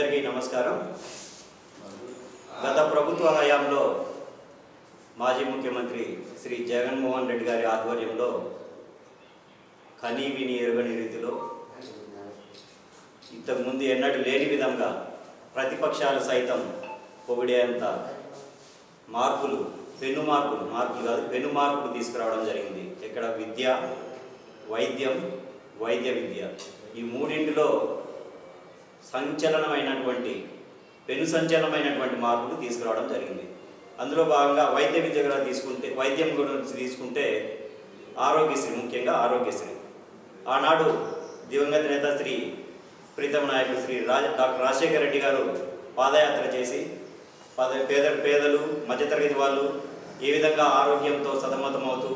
అందరికీ నమస్కారం. గత ప్రభుత్వ హయాంలో మాజీ ముఖ్యమంత్రి శ్రీ జగన్మోహన్ రెడ్డి గారి ఆధ్వర్యంలో కనీ విని ఎరుగని రీతిలో ఇంతకుముందు ఎన్నడూ లేని విధంగా ప్రతిపక్షాలు సైతం పొగిడేంత మార్పులు పెను మార్పులు మార్పులు కాదు పెను మార్పులు తీసుకురావడం జరిగింది. ఇక్కడ విద్య వైద్యం వైద్య విద్య. ఈ మూడింటిలో సంచలనమైనటువంటి పెను సంచలనమైనటువంటి మార్పులు తీసుకురావడం జరిగింది. అందులో భాగంగా వైద్య విద్య కూడా తీసుకుంటే వైద్యం గురించి తీసుకుంటే ఆరోగ్యశ్రీ ముఖ్యంగా ఆరోగ్యశ్రీ. ఆనాడు దివంగత నేత శ్రీ ప్రీతం నాయకుడు శ్రీ రాజ డాక్టర్ రాజశేఖర రెడ్డి గారు పాదయాత్ర చేసి పద పేద పేదలు మధ్యతరగతి వాళ్ళు ఏ విధంగా ఆరోగ్యంతో సతమతమవుతూ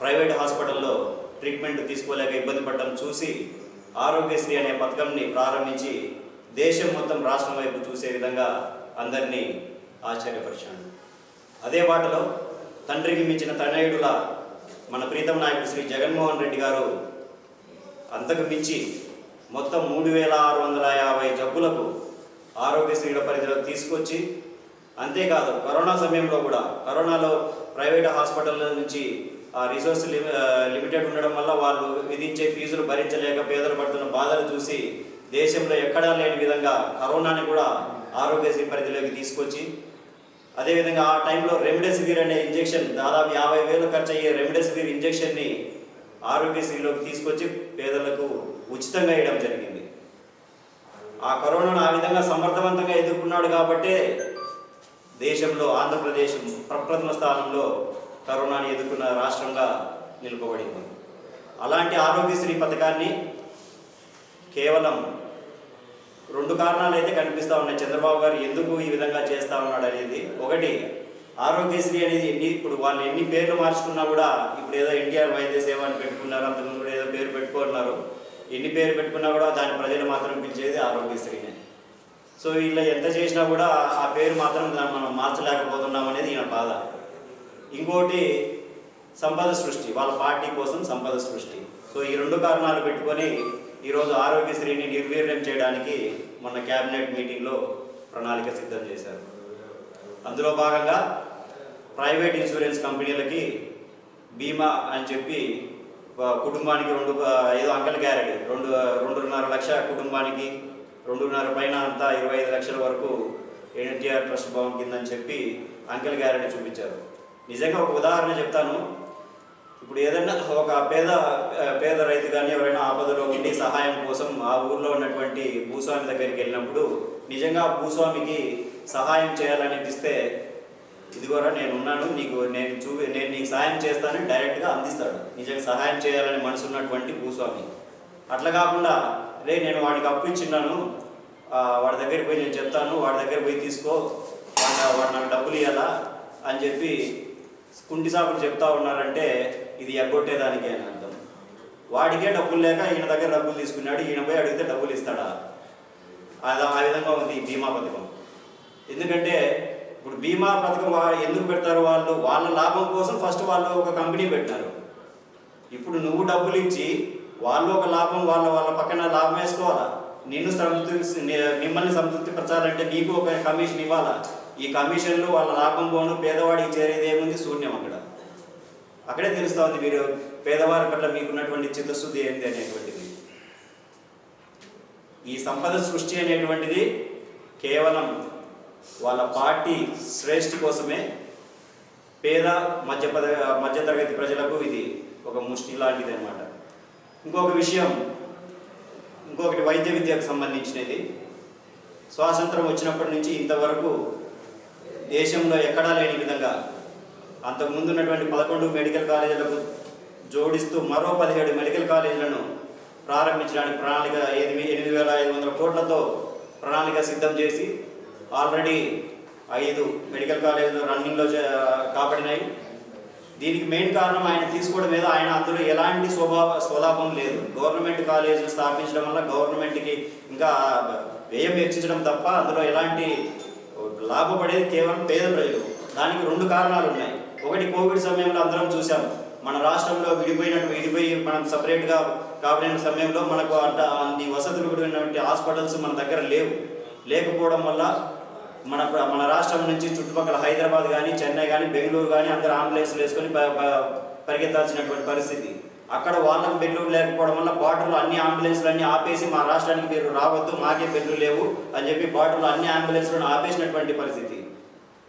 ప్రైవేట్ హాస్పిటల్లో ట్రీట్మెంట్ తీసుకోలేక ఇబ్బంది పడడం చూసి ఆరోగ్యశ్రీ అనే పథకంని ప్రారంభించి దేశం మొత్తం రాష్ట్రం వైపు చూసే విధంగా అందరినీ ఆశ్చర్యపరిచాడు. అదే బాటలో తండ్రికి మించిన తనయుడుల మన ప్రీతం నాయకుడు శ్రీ జగన్మోహన్ రెడ్డి గారు అంతకు మించి మొత్తం మూడు వేల ఆరు వందల యాభై జబ్బులకు ఆరోగ్యశ్రీల పరిధిలో తీసుకొచ్చి అంతేకాదు కరోనా సమయంలో కూడా కరోనాలో ప్రైవేట్ హాస్పిటల్ నుంచి రిసోర్స్ లిమిటెడ్ ఉండడం వల్ల వాళ్ళు విధించే ఫీజులు భరించలేక పేదలు పడుతున్న బాధలు చూసి దేశంలో ఎక్కడా లేని విధంగా కరోనాని కూడా ఆరోగ్యశ్రీ పరిధిలోకి తీసుకొచ్చి అదేవిధంగా ఆ టైంలో రెమ్డెసివిర్ అనే ఇంజెక్షన్ దాదాపు యాభై వేలు ఖర్చు అయ్యే రెమ్డెసివిర్ ఇంజెక్షన్ని ఆరోగ్యశ్రీలోకి తీసుకొచ్చి పేదలకు ఉచితంగా ఇవ్వడం జరిగింది. ఆ కరోనాను ఆ విధంగా సమర్థవంతంగా ఎదుర్కొన్నాడు కాబట్టే దేశంలో ఆంధ్రప్రదేశ్ ప్రప్రథమ స్థానంలో కరోనాని ఎదుర్కొన్న రాష్ట్రంగా నిలుపబడింది. అలాంటి ఆరోగ్యశ్రీ పథకాన్ని కేవలం రెండు కారణాలు అయితే కనిపిస్తూ ఉన్నాయి. చంద్రబాబు గారు ఎందుకు ఈ విధంగా చేస్తా ఉన్నాడు అనేది. ఒకటి ఆరోగ్యశ్రీ అనేది ఎన్ని ఇప్పుడు వాళ్ళు ఎన్ని పేర్లు మార్చుకున్నా కూడా ఇప్పుడు ఏదో ఎన్టీఆర్ వైద్య సేవ అని పెట్టుకున్నారు అంతకుముందు కూడా ఏదో పేరు పెట్టుకున్నారు. ఎన్ని పేరు పెట్టుకున్నా కూడా దాని ప్రజలు మాత్రం పిలిచేది ఆరోగ్యశ్రీనే. సో వీళ్ళు ఎంత చేసినా కూడా ఆ పేరు మాత్రం దాన్ని మనం మార్చలేకపోతున్నాం అనేది ఈయన బాధ. ఇంకోటి సంపద సృష్టి వాళ్ళ పార్టీ కోసం సంపద సృష్టి. సో ఈ రెండు కారణాలు పెట్టుకొని ఈరోజు ఆరోగ్యశ్రీని నిర్వీర్యం చేయడానికి మొన్న క్యాబినెట్ మీటింగ్లో ప్రణాళిక సిద్ధం చేశారు. అందులో భాగంగా ప్రైవేట్ ఇన్సూరెన్స్ కంపెనీలకి బీమా అని చెప్పి కుటుంబానికి రెండు ఆ, ఏదో గ్యారెంటీ రెండు రెండున్నర లక్ష కుటుంబానికి రెండున్నర పైన అంతా ఇరవై ఐదు లక్షల వరకు ఎన్టీఆర్ ట్రస్ట్ భవన్ కిందని చెప్పి అంకెల్ గ్యారెంటీ చూపించారు. నిజంగా ఒక ఉదాహరణ చెప్తాను. ఇప్పుడు ఏదైనా ఒక పేద పేద రైతు కానీ ఎవరైనా ఆపదలో ఉండి సహాయం కోసం ఆ ఊర్లో ఉన్నటువంటి భూస్వామి దగ్గరికి వెళ్ళినప్పుడు నిజంగా భూస్వామికి సహాయం చేయాలనిపిస్తే ఇదిగోరా నేను ఉన్నాను నీకు నేను చూపి నేను నీకు సహాయం చేస్తానని డైరెక్ట్గా అందిస్తాడు. నిజంగా సహాయం చేయాలని మనసు ఉన్నటువంటి భూస్వామి. అట్లా కాకుండా రే నేను వాడికి అప్పు ఇచ్చిన్నాను వాడి దగ్గరికి పోయి నేను చెప్తాను వాడి దగ్గర పోయి తీసుకో వాడు నాకు డబ్బులు ఇవ్వాలా అని చెప్పి కుంటి సాకులు చెప్తా ఉన్నారంటే ఇది ఎగ్గొట్టేదానికి అని అర్థం. వాడికే డబ్బులు లేక ఈయన దగ్గర డబ్బులు తీసుకున్నాడు ఈయన పోయి అడిగితే డబ్బులు ఇస్తాడా? అది ఆ విధంగా ఉంది ఈ బీమా పథకం. ఎందుకంటే ఇప్పుడు బీమా పథకం ఎందుకు పెడతారు వాళ్ళు? వాళ్ళ లాభం కోసం ఫస్ట్ వాళ్ళు ఒక కంపెనీ పెట్టారు ఇప్పుడు నువ్వు డబ్బులు ఇచ్చి వాళ్ళు ఒక లాభం వాళ్ళ వాళ్ళ పక్కన లాభం వేసుకోవాలా? నిన్ను సంతృప్తి మిమ్మల్ని సంతృప్తి పరచాలంటే నీకు ఒక కమిషన్ ఇవ్వాలా? ఈ కమిషన్లు వాళ్ళ లాభం పోను పేదవాడికి చేరేది ఏముంది శూన్యం అక్కడ. అక్కడే తెలుస్తా ఉంది మీరు పేదవారి పట్ల మీకున్నటువంటి చిత్తశుద్ధి ఏంటి అనేటువంటిది. ఈ సంపద సృష్టి అనేటువంటిది కేవలం వాళ్ళ పార్టీ శ్రేష్ఠి కోసమే పేద మధ్య పద మధ్యతరగతి ప్రజలకు ఇది ఒక ముష్టి లాంటిది అనమాట ఇంకొక విషయం ఇంకొకటి వైద్య విద్యకు సంబంధించినది. స్వాతంత్రం వచ్చినప్పటి నుంచి ఇంతవరకు దేశంలో ఎక్కడా లేని విధంగా అంతకుముందు ఉన్నటువంటి పదకొండు మెడికల్ కాలేజీలకు జోడిస్తూ మరో పదిహేడు మెడికల్ కాలేజీలను ప్రారంభించడానికి ప్రణాళిక ఎనిమిది ఎనిమిది వేల ఐదు వందల కోట్లతో ప్రణాళిక సిద్ధం చేసి ఆల్రెడీ ఐదు మెడికల్ కాలేజీలు రన్నింగ్లో చే- కాబడినాయి. దీనికి మెయిన్ కారణం ఆయన తీసుకోవడం మీద ఆయన అందులో ఎలాంటి స్వభావ స్వలాభం లేదు. గవర్నమెంట్ కాలేజీలు స్థాపించడం వల్ల గవర్నమెంట్కి ఇంకా వ్యయం హెచ్చించడం తప్ప అందులో ఎలాంటి లాభపడేది కేవలం పేద ప్రజలు. దానికి రెండు కారణాలు ఉన్నాయి. ఒకటి కోవిడ్ సమయంలో అందరం చూసాము మన రాష్ట్రంలో విడిపోయినట్టు విడిపోయి మనం సపరేట్గా కాబడిన సమయంలో మనకు అంత అన్ని వసతులు కూడినటువంటి హాస్పిటల్స్ మన దగ్గర లేవు. లేకపోవడం వల్ల మన మన రాష్ట్రం నుంచి చుట్టుపక్కల హైదరాబాద్ కానీ చెన్నై కానీ బెంగళూరు కానీ అందరూ ఆంబులెన్స్లు వేసుకొని ప- ప- పరిగెత్తాల్సినటువంటి పరిస్థితి. అక్కడ వాళ్ళకి బెడ్లు లేకపోవడం వల్ల బార్డర్లో అన్ని అంబులెన్స్లు అన్ని ఆపేసి మా రాష్ట్రానికి మీరు రావద్దు మాకే బెడ్లు లేవు అని చెప్పి బార్డర్లో అన్ని అంబులెన్స్లను ఆపేసినటువంటి పరిస్థితి.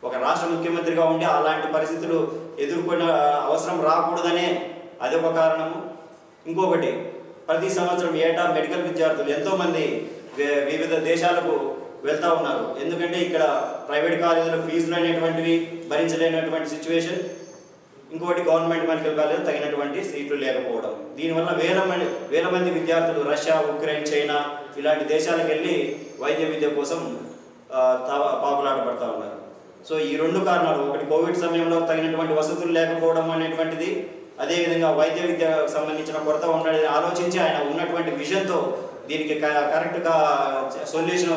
ఒక రాష్ట్ర ముఖ్యమంత్రిగా ఉండి అలాంటి పరిస్థితులు ఎదుర్కొనే అవసరం రాకూడదనే అదొక కారణము. ఇంకొకటి ప్రతి సంవత్సరం ఏటా మెడికల్ విద్యార్థులు ఎంతోమంది వివిధ దేశాలకు వెళ్తూ ఉన్నారు. ఎందుకంటే ఇక్కడ ప్రైవేట్ కాలేజీలో ఫీజులు అనేటువంటివి భరించలేనటువంటి సిచ్యువేషన్ ఇంకోటి గవర్నమెంట్ మెడికల్ కాలేజ్ తగినటువంటి సీట్లు లేకపోవడం. దీనివల్ల వేల మంది వేల మంది విద్యార్థులు రష్యా ఉక్రెయిన్ చైనా ఇలాంటి దేశాలకు వెళ్ళి వైద్య విద్య కోసం ఆ, పడతా ఉన్నారు. సో ఈ రెండు కారణాలు ఒకటి కోవిడ్ సమయంలో తగినటువంటి వసతులు లేకపోవడం అనేటువంటిది అదేవిధంగా వైద్య విద్యకు సంబంధించిన కొరత ఉండని ఆలోచించి ఆయన ఉన్నటువంటి విజన్తో దీనికి క- కరెక్ట్గా సొల్యూషన్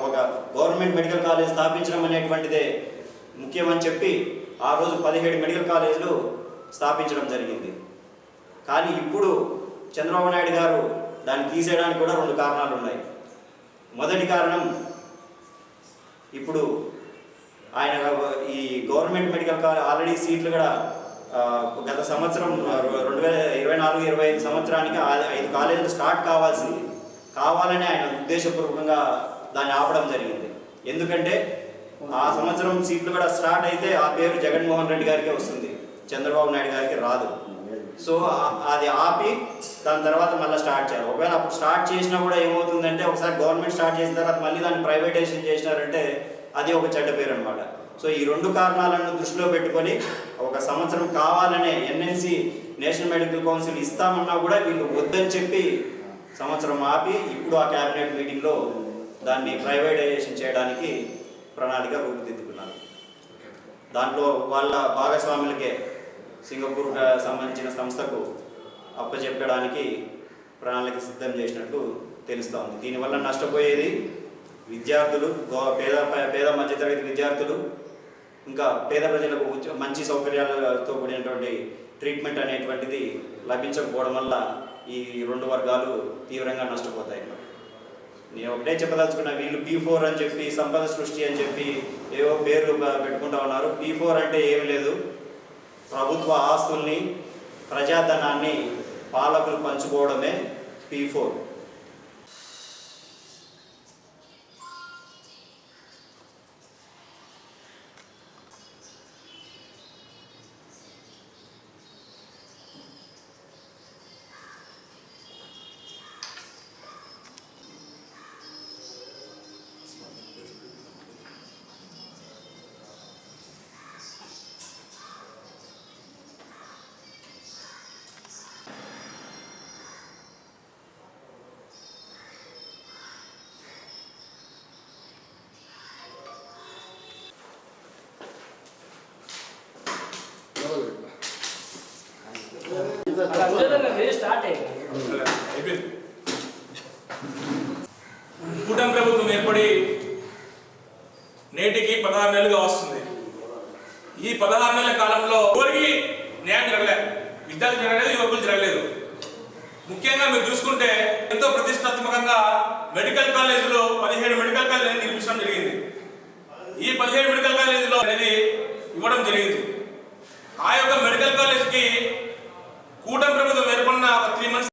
ఒక గవర్నమెంట్ మెడికల్ కాలేజ్ స్థాపించడం అనేటువంటిదే ముఖ్యమని చెప్పి ఆ రోజు పదిహేడు మెడికల్ కాలేజీలు స్థాపించడం జరిగింది. కానీ ఇప్పుడు చంద్రబాబు నాయుడు గారు దాన్ని తీసేయడానికి కూడా రెండు కారణాలు ఉన్నాయి. మొదటి కారణం ఇప్పుడు ఆయన ఈ గవర్నమెంట్ మెడికల్ కాలేజ్ ఆల్రెడీ సీట్లు కూడా గత సంవత్సరం రెండు వేల ఇరవై నాలుగు ఇరవై ఐదు సంవత్సరానికి ఐదు కాలేజీలు స్టార్ట్ కావాల్సింది. కావాలని ఆయన ఉద్దేశపూర్వకంగా దాన్ని ఆపడం జరిగింది. ఎందుకంటే ఆ సంవత్సరం సీట్లు కూడా స్టార్ట్ అయితే ఆ పేరు జగన్మోహన్ రెడ్డి గారికే వస్తుంది. చంద్రబాబు నాయుడు గారికి రాదు. సో అది ఆపి దాని తర్వాత మళ్ళీ స్టార్ట్ చేయాలి. ఒకవేళ అప్పుడు స్టార్ట్ చేసినా కూడా ఏమవుతుందంటే ఒకసారి గవర్నమెంట్ స్టార్ట్ చేసిన తర్వాత మళ్ళీ దాన్ని ప్రైవేటైజేషన్ చేసినారంటే అది ఒక చెడ్డ పేరు అనమాట సో ఈ రెండు కారణాలను దృష్టిలో పెట్టుకొని ఒక సంవత్సరం కావాలనే ఎన్ఎన్సి నేషనల్ మెడికల్ కౌన్సిల్ ఇస్తామన్నా కూడా వీళ్ళు వద్దని చెప్పి సంవత్సరం ఆపి ఇప్పుడు ఆ క్యాబినెట్ మీటింగ్లో దాన్ని ప్రైవేటైజేషన్ చేయడానికి ప్రణాళిక రూపుదిద్దుకున్నారు. దాంట్లో వాళ్ళ భాగస్వాములకే సింగపూర్ సంబంధించిన సంస్థకు అప్పచెప్పడానికి ప్రణాళిక సిద్ధం చేసినట్లు తెలుస్తూ ఉంది. దీనివల్ల నష్టపోయేది విద్యార్థులు గో- పేద పేద మధ్యతరగతి విద్యార్థులు ఇంకా పేద ప్రజలకు మంచి సౌకర్యాలతో కూడినటువంటి ట్రీట్మెంట్ అనేటువంటిది లభించకపోవడం వల్ల ఈ రెండు వర్గాలు తీవ్రంగా నష్టపోతాయి నేను ఒకటే చెప్పదలుచుకున్నా వీళ్ళు పీ ఫోర్ అని చెప్పి సంపద సృష్టి అని చెప్పి ఏవో పేర్లు పెట్టుకుంటా ఉన్నారు. పీ ఫోర్ అంటే ఏమి లేదు. ప్రభుత్వ ఆస్తుల్ని ప్రజాధనాన్ని పాలకులు పంచుకోవడమే పీ ఫోర్ కూటమి ప్రభుత్వం ఏర్పడి నేటికి పదహారు నెలలుగా వస్తుంది. ఈ పదహారు నెలల కాలంలో ఎవరికి న్యాయం జరగలేదు విద్యార్థులు జరగలేదు యువకులు జరగలేదు. ముఖ్యంగా మీరు చూసుకుంటే ఎంతో ప్రతిష్టాత్మకంగా మెడికల్ కాలేజీలో పదిహేడు మెడికల్ కాలేజీలు నిర్మించడం జరిగింది. ఈ పదిహేడు మెడికల్ కాలేజీలో అనేది ఇవ్వడం జరిగింది. ఆ యొక్క మెడికల్ కాలేజీకి కూటమి ప్రభుత్వం ఏర్పడిన ఒక త్రీ మంత్స్